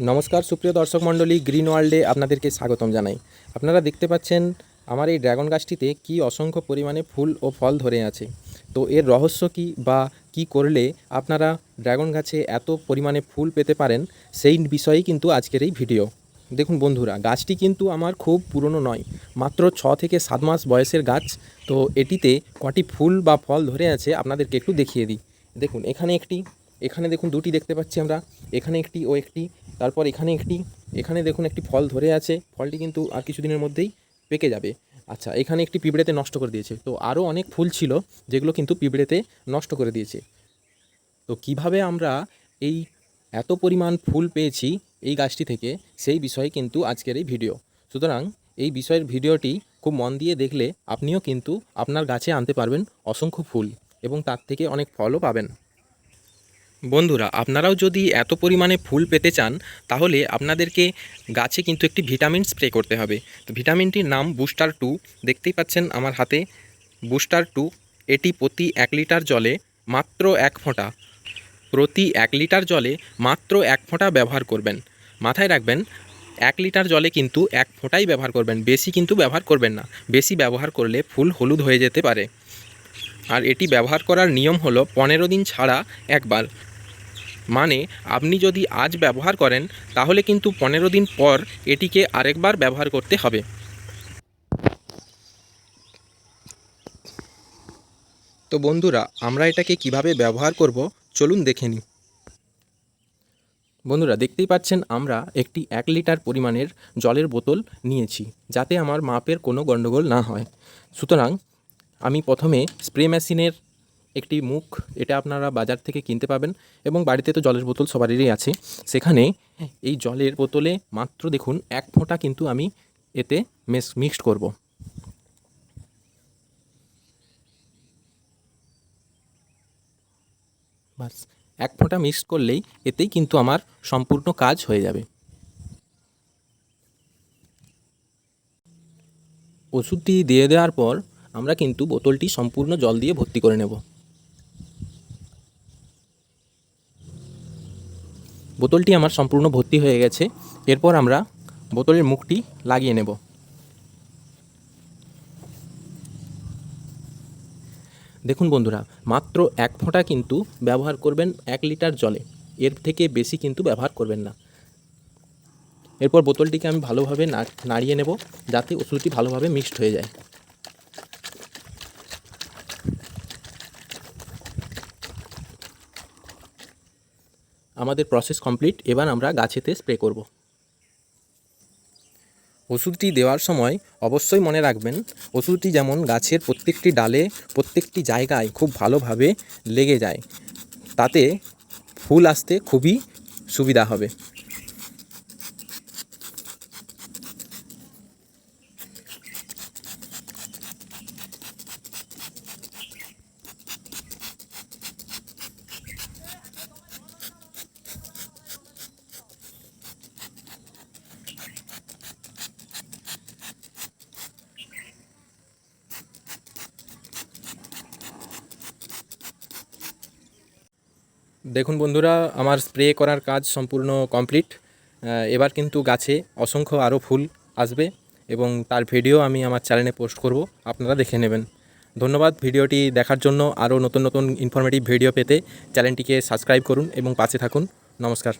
নমস্কার, সুপ্রিয় দর্শক মণ্ডলী, গ্রিন ওয়ার্ল্ডে আপনাদেরকে স্বাগতম জানাই। আপনারা দেখতে পাচ্ছেন আমার এই ড্রাগন গাছটিতে কি অসংখ্য পরিমাণে ফুল ও ফল ধরে আছে। তো এর রহস্য কি বা কি করলে আপনারা ড্রাগন গাছে এত পরিমাণে ফুল পেতে পারেন, সেই বিষয়েই কিন্তু আজকের এই ভিডিও। দেখুন বন্ধুরা, গাছটি কিন্তু আমার খুব পুরনো নয়, মাত্র ছ থেকে সাত মাস বয়সের গাছ। তো এটিতে কটি ফুল বা ফল ধরে আছে, আপনাদেরকে একটু দেখিয়ে দিই। দেখুন, এখানে একটি এখানে দেখুন দুটি দেখতে পাচ্ছি আমরা। এখানে একটি, ও একটি, তারপর এখানে একটি, এখানে দেখুন একটি ফল ধরে আছে। ফলটি কিন্তু আর কিছুদিনের মধ্যেই পেকে যাবে। আচ্ছা এখানে একটি পিঁপড়েতে নষ্ট করে দিয়েছে। তো আরও অনেক ফুল ছিল, যেগুলো কিন্তু পিঁপড়েতে নষ্ট করে দিয়েছে। তো কীভাবে আমরা এই এত পরিমাণ ফুল পেয়েছি এই গাছটি থেকে, সেই বিষয়ে কিন্তু আজকের এই ভিডিও। সুতরাং এই বিষয়ের ভিডিওটি খুব মন দিয়ে দেখলে আপনিও কিন্তু আপনার গাছে আনতে পারবেন অসংখ্য ফুল এবং তার থেকে অনেক ফলও পাবেন। বন্ধুরা, আপনারাও যদি এত পরিমাণে ফুল পেতে চান, তাহলে আপনাদেরকে গাছে কিন্তু একটি ভিটামিন স্প্রে করতে হবে। তো ভিটামিনটির নাম বুস্টার টু। দেখতেই পাচ্ছেন আমার হাতে বুস্টার টু। এটি প্রতি এক লিটার জলে মাত্র এক ফোঁটা। প্রতি এক লিটার জলে মাত্র এক ফোঁটা ব্যবহার করবেন। মাথায় রাখবেন, এক লিটার জলে কিন্তু এক ফোঁটাই ব্যবহার করবেন। বেশি কিন্তু ব্যবহার করবেন না। বেশি ব্যবহার করলে ফুল হলুদ হয়ে যেতে পারে। আর এটি ব্যবহার করার নিয়ম হলো পনেরো দিন ছাড়া একবার। মানে আপনি যদি আজ ব্যবহার করেন, তাহলে কিন্তু পনেরো দিন পর এটিকে আরেকবার ব্যবহার করতে হবে। তো বন্ধুরা, আমরা এটাকে কীভাবে ব্যবহার করব, চলুন দেখে নিই। বন্ধুরা, দেখতেই পাচ্ছেন আমরা একটি এক লিটার পরিমাণের জলের বোতল নিয়েছি, যাতে আমার মাপের কোনো গণ্ডগোল না হয়। সুতরাং আমি প্রথমে স্প্রে মেশিনের একটি মুখ, এটা আপনারা বাজার থেকে কিনতে পাবেন এবং বাড়িতে তো জলের বোতল সবারই আছে। সেখানে এই জলের বোতলে মাত্র দেখুন এক ফোঁটা কিন্তু আমি এতে মিক্সড করব। বাস, এক ফোঁটা মিক্সড করলেই এতেই কিন্তু আমার সম্পূর্ণ কাজ হয়ে যাবে। ওষুধটি দিয়ে দেওয়ার পর আমরা কিন্তু বোতলটি সম্পূর্ণ জল দিয়ে ভর্তি করে নেব। বোতলটি আমার সম্পূর্ণ ভর্তি হয়ে গেছে। এরপর আমরা বোতলের মুখটি লাগিয়ে নেব। দেখুন বন্ধুরা, মাত্র এক ফোঁটা কিন্তু ব্যবহার করবেন এক লিটার জলে। এর থেকে বেশি কিন্তু ব্যবহার করবেন না। এরপর বোতলটিকে আমি ভালোভাবে নাড়িয়ে নেব যাতে ওষুধটি ভালোভাবে মিক্সড হয়ে যায়। আমাদের প্রসেস কমপ্লিট এবার আমরা গাছেতে স্প্রে করব। ওষুধটি দেওয়ার সময় অবশ্যই মনে রাখবেন, ওষুধটি যেমন গাছের প্রত্যেকটি ডালে, প্রত্যেকটি জায়গায় খুব ভালোভাবে লেগে যায়, তাতে ফুল আসতে খুবই সুবিধা হবে। দেখুন বন্ধুরা, আমার স্প্রে করার কাজ সম্পূর্ণ কমপ্লিট। এবার কিন্তু গাছে অসংখ্য আরও ফুল আসবে এবং তার ভিডিও আমি আমার চ্যানেলে পোস্ট করব, আপনারা দেখে নেবেন। ধন্যবাদ ভিডিওটি দেখার জন্য। আরও নতুন নতুন ইনফরমেটিভ ভিডিও পেতে চ্যানেলটিকে সাবস্ক্রাইব করুন এবং পাশে থাকুন। নমস্কার।